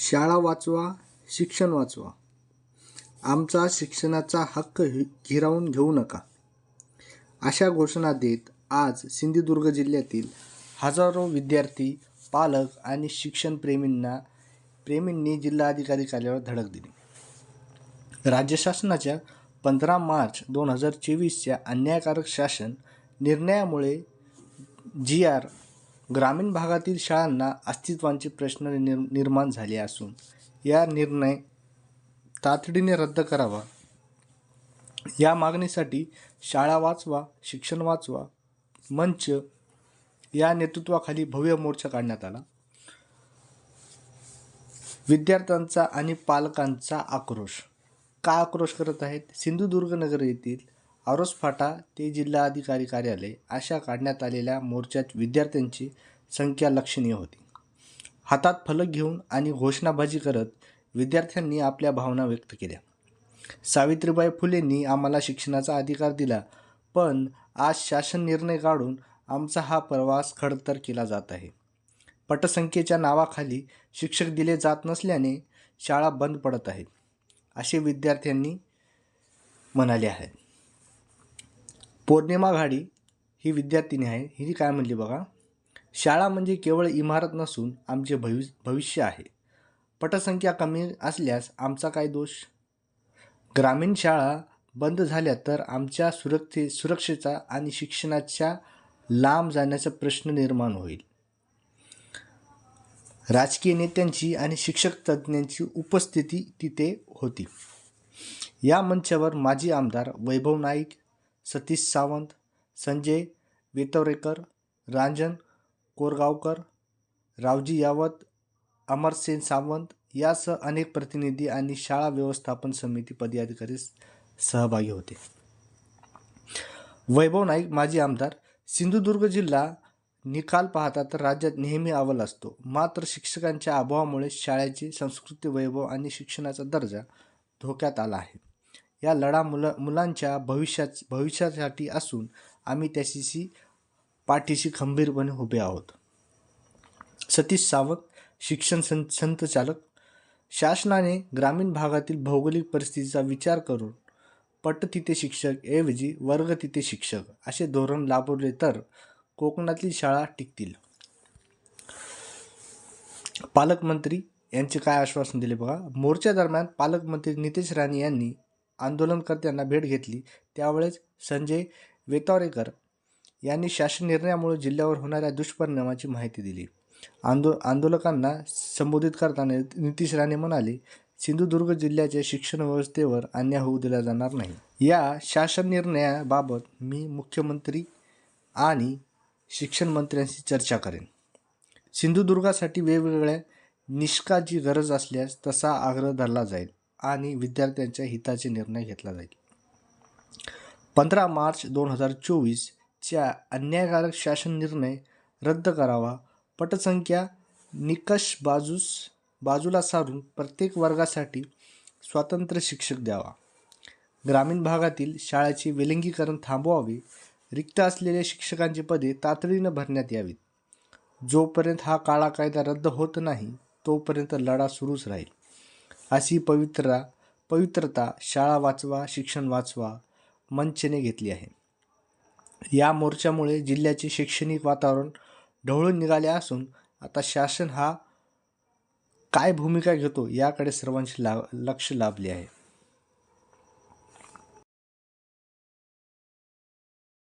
शाळा वाचवा शिक्षण वाचवा. आमचा शिक्षणाचा हक्क हि हिरावून घेऊ नका. अशा घोषणा देत आज सिंधुदुर्ग जिल्ह्यातील हजारो विद्यार्थी पालक आणि शिक्षणप्रेमींना प्रेमींनी जिल्हाधिकारी कार्यालयावर धडक दिली. राज्य शासनाच्या पंधरा मार्च दोन हजार चोवीसच्या अन्यायकारक शासन निर्णयामुळे जी आर ग्रामीण भागातील शाळांना अस्तित्वांचे प्रश्न निर निर्माण झाले असून या निर्णय तातडीने रद्द करावा. या मागणीसाठी शाळा वाचवा शिक्षण वाचवा मंच या नेतृत्वाखाली भव्य मोर्चा काढण्यात आला. विद्यार्थ्यांचा आणि पालकांचा आक्रोश. का आक्रोश करत आहेत? सिंधुदुर्ग नगर येथील आरोस फाटा ते जिल्हाधिकारी कार्यालय अशा काढण्यात आलेल्या मोर्चात विद्यार्थ्यांची संख्या लक्षणीय होती. हातात फलक घेऊन आणि घोषणाबाजी करत विद्यार्थ्यांनी आपल्या भावना व्यक्त केल्या. सावित्रीबाई फुलेंनी आम्हाला शिक्षणाचा अधिकार दिला पण आज शासन निर्णय काढून आमचा हा प्रवास खडतर केला जात आहे. पटसंख्येच्या नावाखाली शिक्षक दिले जात नसल्याने शाळा बंद पडत आहेत असे विद्यार्थ्यांनी म्हणाले आहे. पौर्णिमा घाडी ही विद्यार्थिनी आहे. ही काय म्हणली बघा? शाळा म्हणजे केवळ इमारत नसून आमचे भवि भविष्य आहे. पटसंख्या कमी असल्यास आमचा काय दोष? ग्रामीण शाळा बंद झाल्या तर आमच्या सुरक्षे सुरक्षेचा आणि शिक्षणाच्या लांब जाण्याचा प्रश्न निर्माण होईल. राजकीय नेत्यांची आणि शिक्षक तज्ज्ञांची उपस्थिती तिथे होती. या मंचावर माजी आमदार वैभव नाईक सतीश सावंत संजय वेतवरेकर रांजन कोरगावकर रावजी यावत अमरसेन सावंत यासह अनेक प्रतिनिधी आणि शाळा व्यवस्थापन समिती पदाधिकारी सहभागी होते. वैभव नाईक माजी आमदार सिंधुदुर्ग जिल्हा निकाल पाहता तर राज्यात नेहमी अव्वल असतो. मात्र शिक्षकांच्या अभावामुळे शाळेची संस्कृती वैभव आणि शिक्षणाचा दर्जा धोक्यात आला आहे. या लढा मुलं मुलांच्या भविष्यात भविष्यासाठी असून आम्ही त्याशीशी पाठीशी खंबीरपणे उभे आहोत. सतीश सावंत शिक्षण सं संतचालक शासनाने ग्रामीण भागातील भौगोलिक परिस्थितीचा विचार करून पट तिथे शिक्षक ऐवजी वर्ग तिथे शिक्षक असे धोरण लाभवले तर कोकणातील शाळा टिकतील. पालकमंत्री यांचे काय आश्वासन दिले बघा? मोर्चा दरम्यान पालकमंत्री नितेश राणे यांनी आंदोलनकर्त्यांना भेट घेतली. त्यावेळेस संजय वेतावरेकर यांनी शासन निर्णयामुळे जिल्ह्यावर होणाऱ्या दुष्परिणामाची माहिती दिली. आंदो आंदोलकांना संबोधित करताना नितीश राणे म्हणाले सिंधुदुर्ग जिल्ह्याच्या शिक्षण व्यवस्थेवर अन्याय होऊ दिला जाणार नाही. या शासन निर्णयाबाबत मी मुख्यमंत्री आणि शिक्षण मंत्र्यांशी चर्चा करेन. सिंधुदुर्गासाठी वेगवेगळ्या निष्काची गरज असल्यास तसा आग्रह धरला जाईल. आणि विद्यार्थ्यांच्या हिताचे निर्णय घेतला जाईल. पंधरा मार्च दोन हजार चोवीसच्या अन्यायकारक शासन निर्णय रद्द करावा. पटसंख्या निकष बाजूस बाजूला सारून प्रत्येक वर्गासाठी स्वतंत्र शिक्षक द्यावा. ग्रामीण भागातील शाळेचे विलिंगीकरण थांबवावे. रिक्त असलेल्या शिक्षकांची पदे तातडीनं भरण्यात यावीत. जोपर्यंत हा काळा कायदा रद्द होत नाही तोपर्यंत लढा सुरूच राहील. अशी पवित्रा पवित्रता शाळा वाचवा शिक्षण वाचवा मंचने घेतली आहे. या मोर्चामुळे जिल्ह्याचे शैक्षणिक वातावरण ढवळून निघाले असून आता शासन हा काय भूमिका घेतो याकडे सर्वांचे ला लक्ष लाभले आहे.